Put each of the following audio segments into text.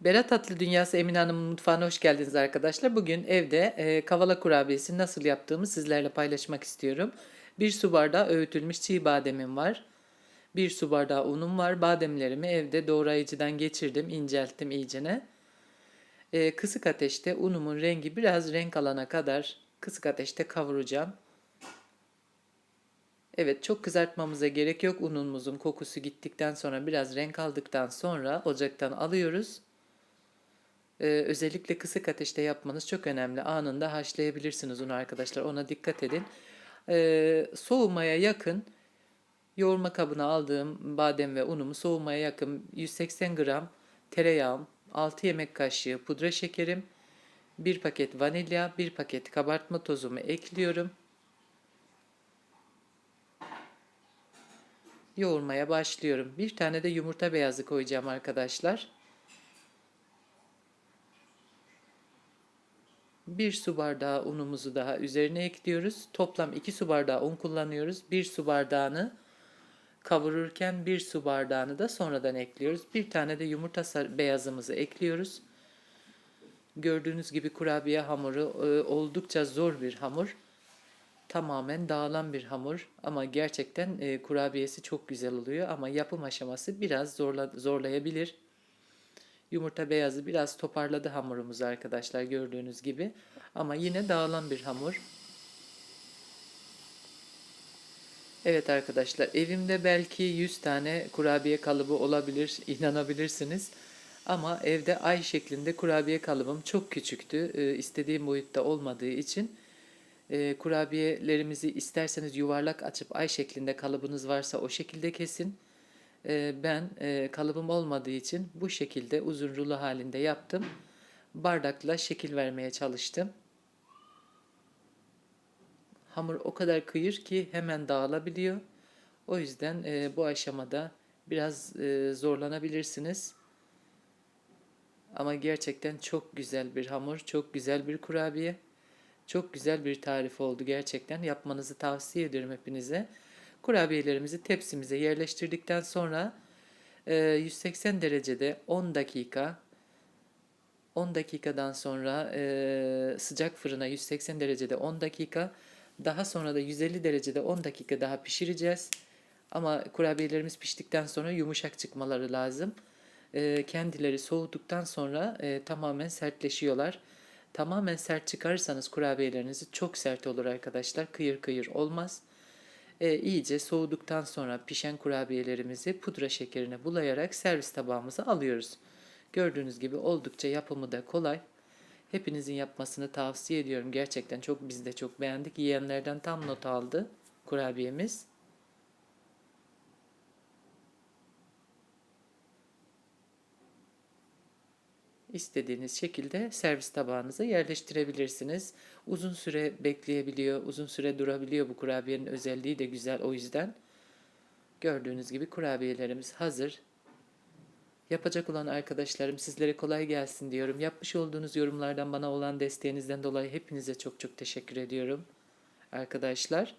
Berat Tatlı Dünyası Emine Hanım'ın mutfağına hoş geldiniz arkadaşlar. Bugün evde e, kavala kurabiyesi nasıl yaptığımı sizlerle paylaşmak istiyorum. Bir su bardağı öğütülmüş çiğ bademim var. Bir su bardağı unum var. Bademlerimi evde doğrayıcıdan geçirdim, incelttim iyicene. E, kısık ateşte unumun rengi biraz renk alana kadar kısık ateşte kavuracağım. Evet çok kızartmamıza gerek yok. Unumuzun kokusu gittikten sonra biraz renk aldıktan sonra ocaktan alıyoruz. Ee, özellikle kısık ateşte yapmanız çok önemli. Anında haşlayabilirsiniz onu arkadaşlar. Ona dikkat edin. Ee, soğumaya yakın yoğurma kabına aldığım badem ve unumu soğumaya yakın 180 gram tereyağım, 6 yemek kaşığı pudra şekerim, 1 paket vanilya, 1 paket kabartma tozumu ekliyorum. Yoğurmaya başlıyorum. Bir tane de yumurta beyazı koyacağım arkadaşlar. Bir su bardağı unumuzu daha üzerine ekliyoruz. Toplam 2 su bardağı un kullanıyoruz. Bir su bardağını kavururken bir su bardağını da sonradan ekliyoruz. Bir tane de yumurta beyazımızı ekliyoruz. Gördüğünüz gibi kurabiye hamuru e, oldukça zor bir hamur. Tamamen dağılan bir hamur ama gerçekten e, kurabiyesi çok güzel oluyor ama yapım aşaması biraz zorla, zorlayabilir. Yumurta beyazı biraz toparladı hamurumuzu arkadaşlar gördüğünüz gibi. Ama yine dağılan bir hamur. Evet arkadaşlar evimde belki 100 tane kurabiye kalıbı olabilir inanabilirsiniz. Ama evde ay şeklinde kurabiye kalıbım çok küçüktü. Ee, istediğim boyutta olmadığı için e, kurabiyelerimizi isterseniz yuvarlak açıp ay şeklinde kalıbınız varsa o şekilde kesin. Ee, ben e, kalıbım olmadığı için bu şekilde uzun rulo halinde yaptım. Bardakla şekil vermeye çalıştım. Hamur o kadar kıyır ki hemen dağılabiliyor. O yüzden e, bu aşamada biraz e, zorlanabilirsiniz. Ama gerçekten çok güzel bir hamur, çok güzel bir kurabiye. Çok güzel bir tarif oldu gerçekten. Yapmanızı tavsiye ediyorum hepinize. Kurabiyelerimizi tepsimize yerleştirdikten sonra e, 180 derecede 10 dakika 10 dakikadan sonra e, sıcak fırına 180 derecede 10 dakika daha sonra da 150 derecede 10 dakika daha pişireceğiz. Ama kurabiyelerimiz piştikten sonra yumuşak çıkmaları lazım. E, kendileri soğuduktan sonra e, tamamen sertleşiyorlar. Tamamen sert çıkarırsanız kurabiyelerinizi çok sert olur arkadaşlar. Kıyır kıyır olmaz. E, iyice soğuduktan sonra pişen kurabiyelerimizi pudra şekerine bulayarak servis tabağımıza alıyoruz. Gördüğünüz gibi oldukça yapımı da kolay. Hepinizin yapmasını tavsiye ediyorum. Gerçekten çok biz de çok beğendik. Yiyenlerden tam not aldı kurabiyemiz. İstediğiniz şekilde servis tabağınıza yerleştirebilirsiniz. Uzun süre bekleyebiliyor, uzun süre durabiliyor bu kurabiyenin özelliği de güzel o yüzden. Gördüğünüz gibi kurabiyelerimiz hazır. Yapacak olan arkadaşlarım sizlere kolay gelsin diyorum. Yapmış olduğunuz yorumlardan bana olan desteğinizden dolayı hepinize çok çok teşekkür ediyorum arkadaşlar.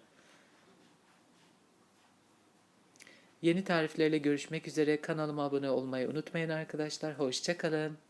Yeni tariflerle görüşmek üzere. Kanalıma abone olmayı unutmayın arkadaşlar. Hoşçakalın.